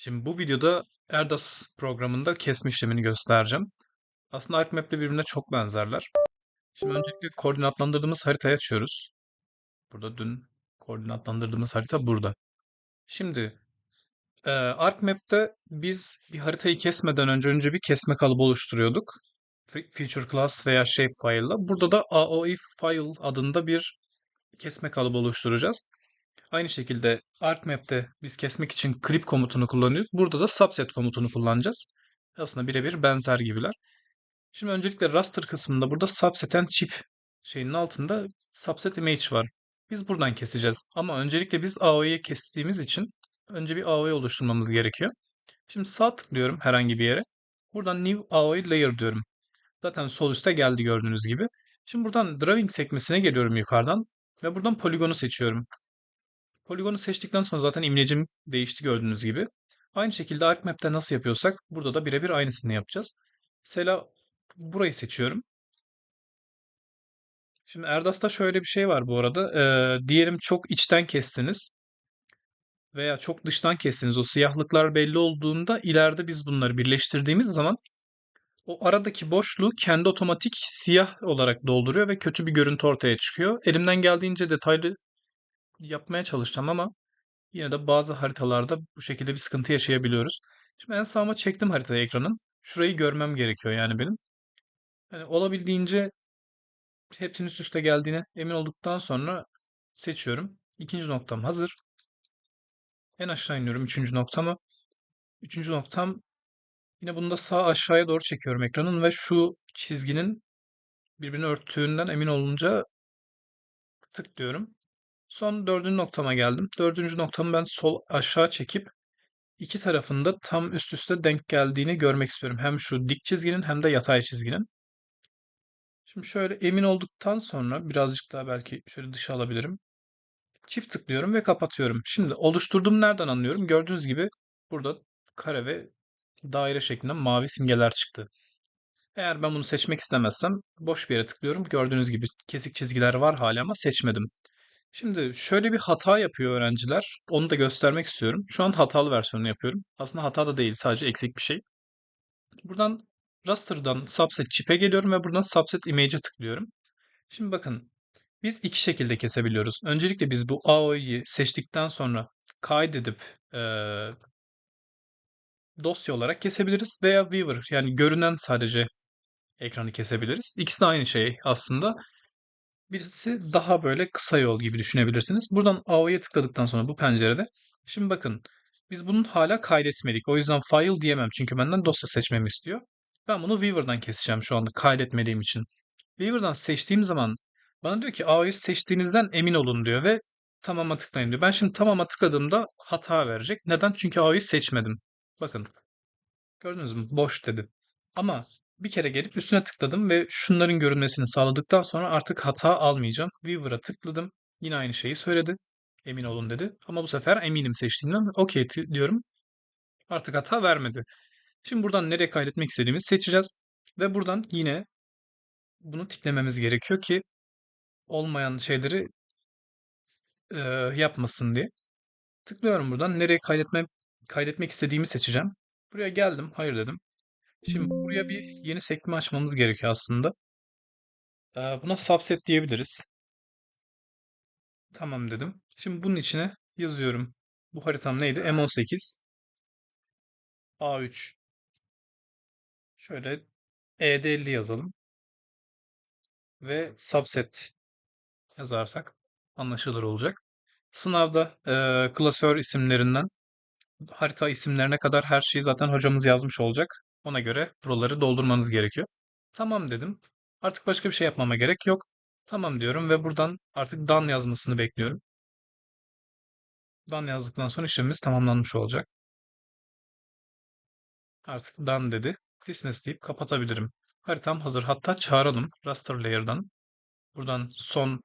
Şimdi bu videoda Erdas programında kesme işlemini göstereceğim. Aslında ArcMap'le birbirine çok benzerler. Şimdi öncelikle koordinatlandırdığımız haritayı açıyoruz. Burada dün koordinatlandırdığımız harita burada. Şimdi e, ArcMap'te biz bir haritayı kesmeden önce önce bir kesme kalıbı oluşturuyorduk. Fe- Feature class veya shape file'la. Burada da AOI file adında bir kesme kalıbı oluşturacağız. Aynı şekilde ArcMap'te biz kesmek için clip komutunu kullanıyoruz. Burada da subset komutunu kullanacağız. Aslında birebir benzer gibiler. Şimdi öncelikle raster kısmında burada subset and chip şeyinin altında subset image var. Biz buradan keseceğiz. Ama öncelikle biz AOI'yi kestiğimiz için önce bir AOI oluşturmamız gerekiyor. Şimdi sağ tıklıyorum herhangi bir yere. Buradan New AOI Layer diyorum. Zaten sol üstte geldi gördüğünüz gibi. Şimdi buradan Drawing sekmesine geliyorum yukarıdan. Ve buradan poligonu seçiyorum. Poligonu seçtikten sonra zaten imlecim değişti gördüğünüz gibi. Aynı şekilde ArcMap'te nasıl yapıyorsak burada da birebir aynısını yapacağız. Mesela burayı seçiyorum. Şimdi Erdas'ta şöyle bir şey var bu arada. Ee, diyelim çok içten kestiniz veya çok dıştan kestiniz. O siyahlıklar belli olduğunda ileride biz bunları birleştirdiğimiz zaman o aradaki boşluğu kendi otomatik siyah olarak dolduruyor ve kötü bir görüntü ortaya çıkıyor. Elimden geldiğince detaylı yapmaya çalışacağım ama Yine de bazı haritalarda bu şekilde bir sıkıntı yaşayabiliyoruz. Şimdi en sağıma çektim haritayı ekranın. Şurayı görmem gerekiyor yani benim. Yani olabildiğince hepsinin üst üste geldiğine emin olduktan sonra seçiyorum. İkinci noktam hazır. En aşağı iniyorum üçüncü noktama. Üçüncü noktam yine bunu da sağ aşağıya doğru çekiyorum ekranın ve şu çizginin birbirini örttüğünden emin olunca tıklıyorum. Son dördüncü noktama geldim. Dördüncü noktamı ben sol aşağı çekip iki tarafında tam üst üste denk geldiğini görmek istiyorum. Hem şu dik çizginin hem de yatay çizginin. Şimdi şöyle emin olduktan sonra birazcık daha belki şöyle dışa alabilirim. Çift tıklıyorum ve kapatıyorum. Şimdi oluşturduğum nereden anlıyorum? Gördüğünüz gibi burada kare ve daire şeklinde mavi simgeler çıktı. Eğer ben bunu seçmek istemezsem boş bir yere tıklıyorum. Gördüğünüz gibi kesik çizgiler var hala ama seçmedim. Şimdi şöyle bir hata yapıyor öğrenciler. Onu da göstermek istiyorum. Şu an hatalı versiyonunu yapıyorum. Aslında hata da değil, sadece eksik bir şey. Buradan raster'dan subset chip'e geliyorum ve buradan subset image'e tıklıyorum. Şimdi bakın biz iki şekilde kesebiliyoruz. Öncelikle biz bu AOI'yi seçtikten sonra kaydedip eee, dosya olarak kesebiliriz veya viewer yani görünen sadece ekranı kesebiliriz. İkisi de aynı şey aslında. Birisi daha böyle kısa yol gibi düşünebilirsiniz. Buradan AO'ya tıkladıktan sonra bu pencerede. Şimdi bakın biz bunun hala kaydetmedik. O yüzden file diyemem çünkü benden dosya seçmemi istiyor. Ben bunu Weaver'dan keseceğim şu anda kaydetmediğim için. Weaver'dan seçtiğim zaman bana diyor ki AO'yu seçtiğinizden emin olun diyor ve tamama tıklayın diyor. Ben şimdi tamama tıkladığımda hata verecek. Neden? Çünkü AO'yu seçmedim. Bakın gördünüz mü? Boş dedi. Ama bir kere gelip üstüne tıkladım ve şunların görünmesini sağladıktan sonra artık hata almayacağım. Weaver'a tıkladım. Yine aynı şeyi söyledi. Emin olun dedi. Ama bu sefer eminim seçtiğimden. Okey diyorum. Artık hata vermedi. Şimdi buradan nereye kaydetmek istediğimizi seçeceğiz. Ve buradan yine bunu tiklememiz gerekiyor ki olmayan şeyleri e, yapmasın diye. Tıklıyorum buradan. Nereye kaydetme, kaydetmek istediğimi seçeceğim. Buraya geldim. Hayır dedim. Şimdi buraya bir yeni sekme açmamız gerekiyor aslında. Buna subset diyebiliriz. Tamam dedim. Şimdi bunun içine yazıyorum. Bu haritam neydi? M18 A3 Şöyle ED50 yazalım. Ve subset yazarsak anlaşılır olacak. Sınavda e, klasör isimlerinden harita isimlerine kadar her şeyi zaten hocamız yazmış olacak. Ona göre buraları doldurmanız gerekiyor. Tamam dedim. Artık başka bir şey yapmama gerek yok. Tamam diyorum ve buradan artık done yazmasını bekliyorum. Done yazdıktan sonra işlemimiz tamamlanmış olacak. Artık done dedi. Dismiss deyip kapatabilirim. Haritam hazır. Hatta çağıralım raster layer'dan. Buradan son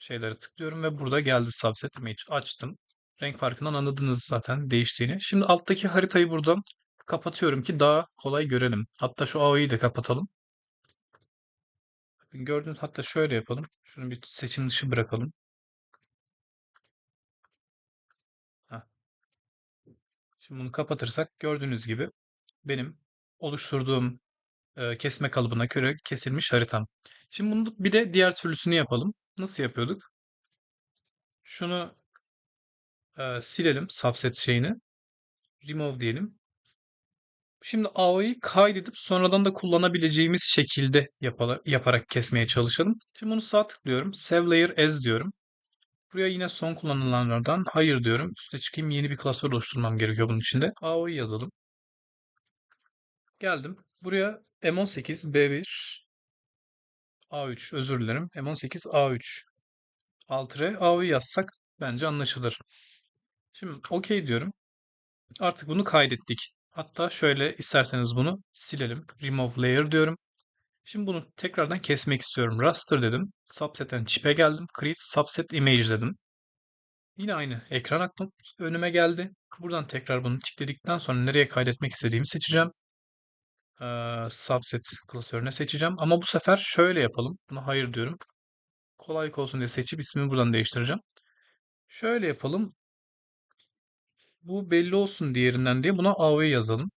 şeyleri tıklıyorum ve burada geldi subset image. Açtım. Renk farkından anladınız zaten değiştiğini. Şimdi alttaki haritayı buradan kapatıyorum ki daha kolay görelim. Hatta şu AO'yu da kapatalım. Bakın gördüğünüz hatta şöyle yapalım. Şunu bir seçim dışı bırakalım. Şimdi bunu kapatırsak gördüğünüz gibi benim oluşturduğum e, kesme kalıbına göre kesilmiş haritam. Şimdi bunu bir de diğer türlüsünü yapalım. Nasıl yapıyorduk? Şunu e, silelim subset şeyini. Remove diyelim. Şimdi AO'yu kaydedip sonradan da kullanabileceğimiz şekilde yapala- yaparak kesmeye çalışalım. Şimdi bunu sağ tıklıyorum. Save Layer As diyorum. Buraya yine son kullanılanlardan hayır diyorum. Üstüne çıkayım yeni bir klasör oluşturmam gerekiyor bunun içinde. AO'yu yazalım. Geldim. Buraya M18 B1 A3 özür dilerim. M18 A3 alt R AO'yu yazsak bence anlaşılır. Şimdi OK diyorum. Artık bunu kaydettik. Hatta şöyle isterseniz bunu silelim. Remove layer diyorum. Şimdi bunu tekrardan kesmek istiyorum. Raster dedim. Subset'ten chip'e geldim. Create subset image dedim. Yine aynı ekran aklım önüme geldi. Buradan tekrar bunu tıkladıktan sonra nereye kaydetmek istediğimi seçeceğim. Ee, subset klasörüne seçeceğim. Ama bu sefer şöyle yapalım. Buna hayır diyorum. Kolaylık olsun diye seçip ismini buradan değiştireceğim. Şöyle yapalım. Bu belli olsun diğerinden diye buna AV yazalım.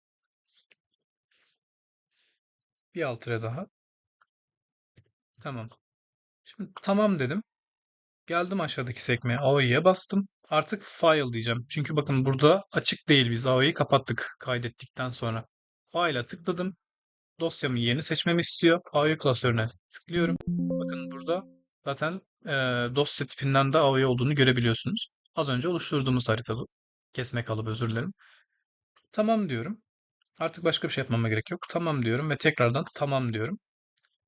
Bir alt tire daha. Tamam. Şimdi tamam dedim. Geldim aşağıdaki sekmeye AO'ya bastım. Artık file diyeceğim. Çünkü bakın burada açık değil. Biz AO'yu kapattık kaydettikten sonra. File'a tıkladım. Dosyamı yeni seçmemi istiyor. AO'yu klasörüne tıklıyorum. Bakın burada zaten e, dosya tipinden de AO'yu olduğunu görebiliyorsunuz. Az önce oluşturduğumuz harita bu. Kesme kalıbı özür dilerim. Tamam diyorum. Artık başka bir şey yapmama gerek yok. Tamam diyorum ve tekrardan tamam diyorum.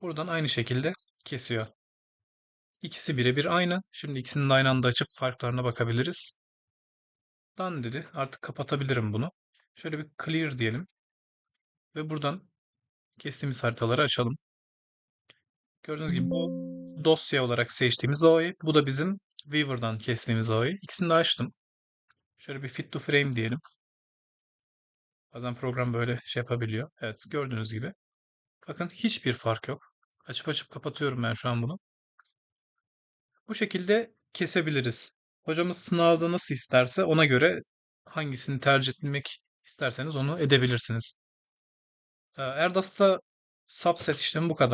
Buradan aynı şekilde kesiyor. İkisi birebir aynı. Şimdi ikisini de aynı anda açıp farklarına bakabiliriz. Done dedi. Artık kapatabilirim bunu. Şöyle bir clear diyelim. Ve buradan kestiğimiz haritaları açalım. Gördüğünüz gibi bu dosya olarak seçtiğimiz AO'yu. Bu da bizim Weaver'dan kestiğimiz AO'yu. İkisini de açtım. Şöyle bir fit to frame diyelim. Bazen program böyle şey yapabiliyor. Evet gördüğünüz gibi. Bakın hiçbir fark yok. Açıp açıp kapatıyorum ben şu an bunu. Bu şekilde kesebiliriz. Hocamız sınavda nasıl isterse ona göre hangisini tercih etmek isterseniz onu edebilirsiniz. Ee, Erdas'ta subset işlemi bu kadar.